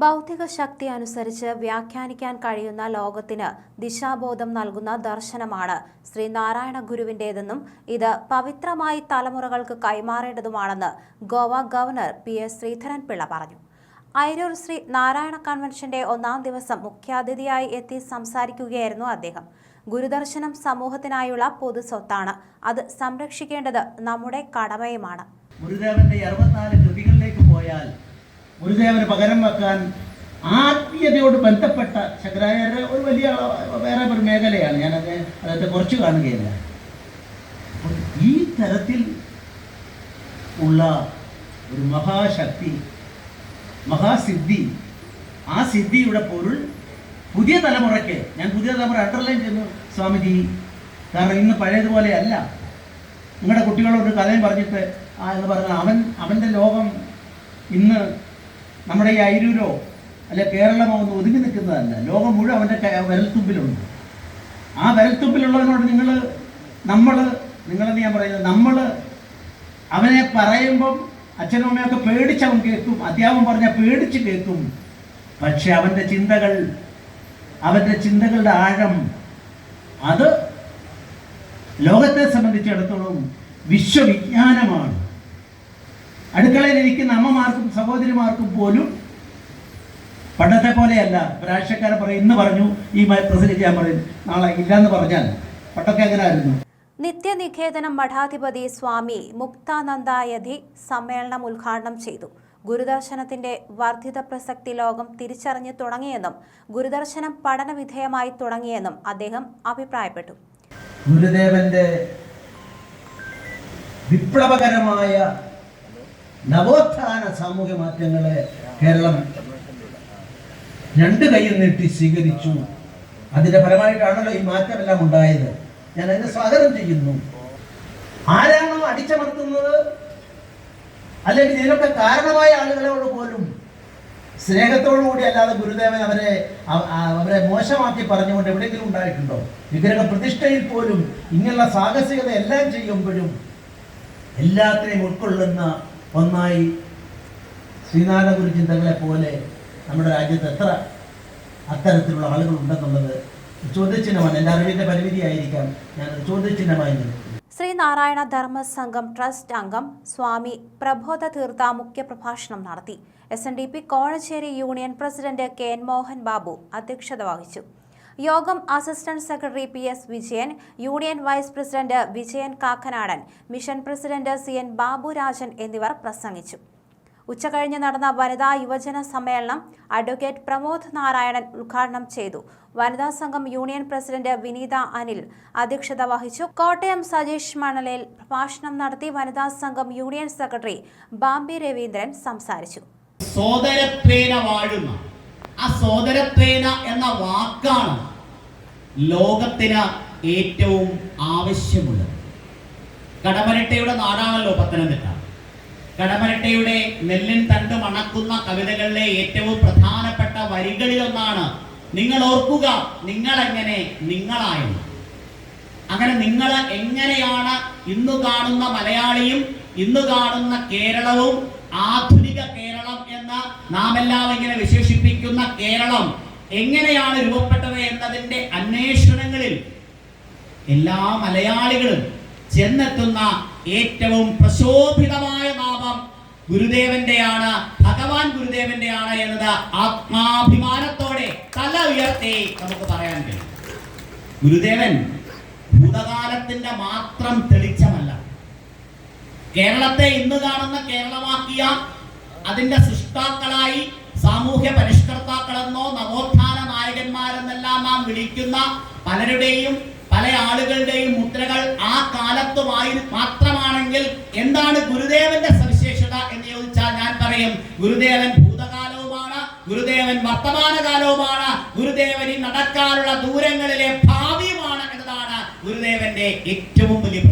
ഭൗതിക ശക്തി അനുസരിച്ച് വ്യാഖ്യാനിക്കാൻ കഴിയുന്ന ലോകത്തിന് ദിശാബോധം നൽകുന്ന ദർശനമാണ് ശ്രീ നാരായണ ഗുരുവിന്റേതെന്നും ഇത് പവിത്രമായി തലമുറകൾക്ക് കൈമാറേണ്ടതുമാണെന്ന് Goa governor P S Sreedharan Pillai പറഞ്ഞു. അയിരൂർ ശ്രീ നാരായണ കൺവെൻഷന്റെ ഒന്നാം ദിവസം മുഖ്യാതിഥിയായി എത്തി സംസാരിക്കുകയായിരുന്നു അദ്ദേഹം. ഗുരുദർശനം സമൂഹത്തിനായുള്ള പൊതു സ്വത്താണ്. അത് സംരക്ഷിക്കേണ്ടത് നമ്മുടെ കടമയുമാണ്. ഗുരുദേവന്റെ അറുപത്തിനാല് കൃതികളിലേക്ക് പോയാൽ ഗുരുദേവന് പകരം വെക്കാൻ ആത്മീയതയോട് ബന്ധപ്പെട്ട ശങ്കരാചാര്യ ഒരു വലിയ വേറെ ഒരു മേഖലയാണ്. ഞാനത് അദ്ദേഹത്തെ കുറച്ച് കാണുകയില്ല. ഈ തരത്തിൽ ഉള്ള ഒരു മഹാശക്തി മഹാസിദ്ധി ആ സിദ്ധിയുടെ പൊരുൾ പുതിയ തലമുറയ്ക്ക് ഞാൻ പുതിയ തലമുറ അണ്ടർലൈൻ ചെയ്യുന്നു സ്വാമിജി. കാരണം ഇന്ന് പഴയതുപോലെ അല്ല. നിങ്ങളുടെ കുട്ടികളോട് കഥയും പറഞ്ഞിട്ട് ആ എന്ന് പറഞ്ഞാൽ അവൻ അവന്റെ ലോകം ഇന്ന് നമ്മുടെ ഈ അയിരൂരോ അല്ലെ കേരളമോ ഒന്നും ഒതുങ്ങി നിൽക്കുന്നതല്ല. ലോകം മുഴുവൻ അവന്റെ വിരൽത്തുമ്പിലുണ്ട്. ആ വിരൽത്തുമ്പിലുള്ളതിനോട് നിങ്ങൾ നമ്മൾ നിങ്ങളെന്ന് ഞാൻ പറയുന്നത്? നമ്മൾ അവനെ പറയുമ്പം അച്ഛനും അമ്മയൊക്കെ പേടിച്ച് അവൻ കേൾക്കും. അധ്യാപകൻ പറഞ്ഞാൽ പേടിച്ച് കേൾക്കും. പക്ഷെ അവന്റെ ചിന്തകൾ അവന്റെ ചിന്തകളുടെ ആഴം അത് ലോകത്തെ സംബന്ധിച്ചിടത്തോളം വിശ്വവിജ്ഞാനമാണ്. അടുക്കളയിൽ ഇരിക്കുന്ന അമ്മമാർക്കും സഹോദരിമാർക്കും പോലും പണ്ടത്തെ പോലെയല്ല. രാഷ്ട്രീയക്കാരെ പറയും ഇന്ന് പറഞ്ഞു ഈ പ്രസിഡന്റ് ഞാൻ പറയും നാളെ ഇല്ലാന്ന് പറഞ്ഞാൽ പണ്ടൊക്കെ അങ്ങനെ ആയിരുന്നു നിത്യനിഖേതനം മഠാധിപതി സ്വാമി മുക്താനന്ദായധി സമ്മേളനം ഉദ്ഘാടനം ചെയ്തു. ഗുരുദർശനത്തിന്റെ വർദ്ധിത പ്രസക്തി ലോകം തിരിച്ചറിഞ്ഞു തുടങ്ങിയെന്നും ഗുരുദർശനം പഠനവിധേയമായി തുടങ്ങിയെന്നും അദ്ദേഹം അഭിപ്രായപ്പെട്ടു. ഗുരുദേവന്റെ വിപ്ലവകരമായ നവോത്ഥാന സാമൂഹ്യ മാറ്റങ്ങളെ കേരളം രണ്ട് കൈയും നീട്ടി സ്വീകരിച്ചു. അതിന്റെ ഫലമായിട്ടാണല്ലോ ഈ മാറ്റമെല്ലാം ഉണ്ടായത്. ഞാൻ അതിനെ സ്വാഗതം ചെയ്യുന്നു. ആരാണോ അടിച്ചമർത്തുന്നത്? അല്ലെങ്കിൽ ഇതിനൊക്കെ കാരണമായ ആളുകളോട് പോലും. സ്നേഹത്തോടു കൂടി അല്ലാതെ ഗുരുദേവൻ അവരെ അവരെ മോശമാക്കി പറഞ്ഞുകൊണ്ട് എവിടെയെങ്കിലും ഉണ്ടായിട്ടുണ്ടോ? വിഗ്രഹ പ്രതിഷ്ഠയിൽ പോലും ഇങ്ങനെയുള്ള സാഹസികത എല്ലാം ചെയ്യുമ്പോഴും എല്ലാത്തിനെയും ഉൾക്കൊള്ളുന്ന ഒന്നായി ശ്രീനാരായണഗുരു ചിന്തകളെ പോലെ നമ്മുടെ രാജ്യത്ത് എത്ര അത്തരത്തിലുള്ള ആളുകൾ ഉണ്ടെന്നുള്ളത് ചോദ്യചിഹ്നമാണ്. എന്റെ അറിവിന്റെ പരിമിതിയായിരിക്കാം ഞാൻ ചോദ്യചിഹ്നമായി നിർത്തുന്നു ശ്രീനാരായണ ധർമ്മ സംഘം ട്രസ്റ്റ് അംഗം സ്വാമി പ്രബോധ തീർത്ഥ മുഖ്യപ്രഭാഷണം നടത്തി. S N D P Kozhencherry union president K N Mohan Babu അധ്യക്ഷത വഹിച്ചു. യോഗം assistant secretary P S Vijayan union vice president Vijayan Kakkanadan mission president C N Baburajan എന്നിവർ പ്രസംഗിച്ചു. ഉച്ചകഴിഞ്ഞ് നടന്ന വനിതാ യുവജന സമ്മേളനം അഡ്വക്കേറ്റ് പ്രമോദ് നാരായണൻ ഉദ്ഘാടനം ചെയ്തു. വനിതാ സംഘം യൂണിയൻ പ്രസിഡന്റ് വിനീത അനിൽ അധ്യക്ഷത വഹിച്ചു. കോട്ടയം സജീഷ് മണലേൽ പ്രഭാഷണം നടത്തി വനിതാ സംഘം യൂണിയൻ സെക്രട്ടറി ബാംബി രവീന്ദ്രൻ സംസാരിച്ചു. ആ സോദരത്വേന എന്ന വാക്കാണ് ലോകത്തിന് ഏറ്റവും ആവശ്യമുള്ളത്. കടമരട്ടയുടെ നാടാണല്ലോ പത്തനംതിട്ട. കടമരട്ടയുടെ നെല്ലിൻ തണ്ട് മണക്കുന്ന കവിതകളിലെ ഏറ്റവും പ്രധാനപ്പെട്ട വരികളിലൊന്നാണ് നിങ്ങൾ ഓർക്കുക നിങ്ങൾ എങ്ങനെ നിങ്ങളായെന്ന് അങ്ങനെ നിങ്ങൾ എങ്ങനെയാണ് ഇന്ന് കാണുന്ന മലയാളിയും ഇന്ന് കാണുന്ന കേരളവും ആധുനിക കേരളം നാം എല്ലാം ഇങ്ങനെ വിശേഷിപ്പിക്കുന്ന കേരളം എങ്ങനെയാണ് രൂപപ്പെട്ടത് എന്നതിന്റെ അന്വേഷണങ്ങളിൽ എല്ലാ മലയാളികളും ചെന്നെത്തുന്ന ഏറ്റവും പ്രശോഭിതമായ നാമം ഗുരുദേവന്റെയാണ് ഭഗവാൻ ഗുരുദേവന്റെയാണ് എന്നത് ആത്മാഭിമാനത്തോടെ തല ഉയർത്തി നമുക്ക് പറയാൻ കഴിയും. ഗുരുദേവൻ ഭൂതകാലത്തിന്റെ മാത്രം തെളിച്ചമല്ല. കേരളത്തെ ഇന്ന് കാണുന്ന കേരളമാക്കിയ അതിന്റെ സൃഷ്ടാക്കളായി സാമൂഹ്യ പരിഷ്കർത്താക്കളെന്നോ നവോത്ഥാന നായകന്മാരെന്നെല്ലാം നാം വിളിക്കുന്ന പലരുടെയും പല ആളുകളുടെയും മുദ്രകൾ ആ കാലത്തുമായി മാത്രമാണെങ്കിൽ എന്താണ് ഗുരുദേവന്റെ സവിശേഷത എന്ന് ചോദിച്ചാൽ ഞാൻ പറയും ഗുരുദേവൻ ഭൂതകാലവുമാണ് ഗുരുദേവൻ വർത്തമാനകാലവുമാണ് ഗുരുദേവൻ ഈ നടക്കാനുള്ള ദൂരങ്ങളിലെ ഭാവിയുമാണ് എന്നതാണ് ഗുരുദേവന്റെ ഏറ്റവും വലിയ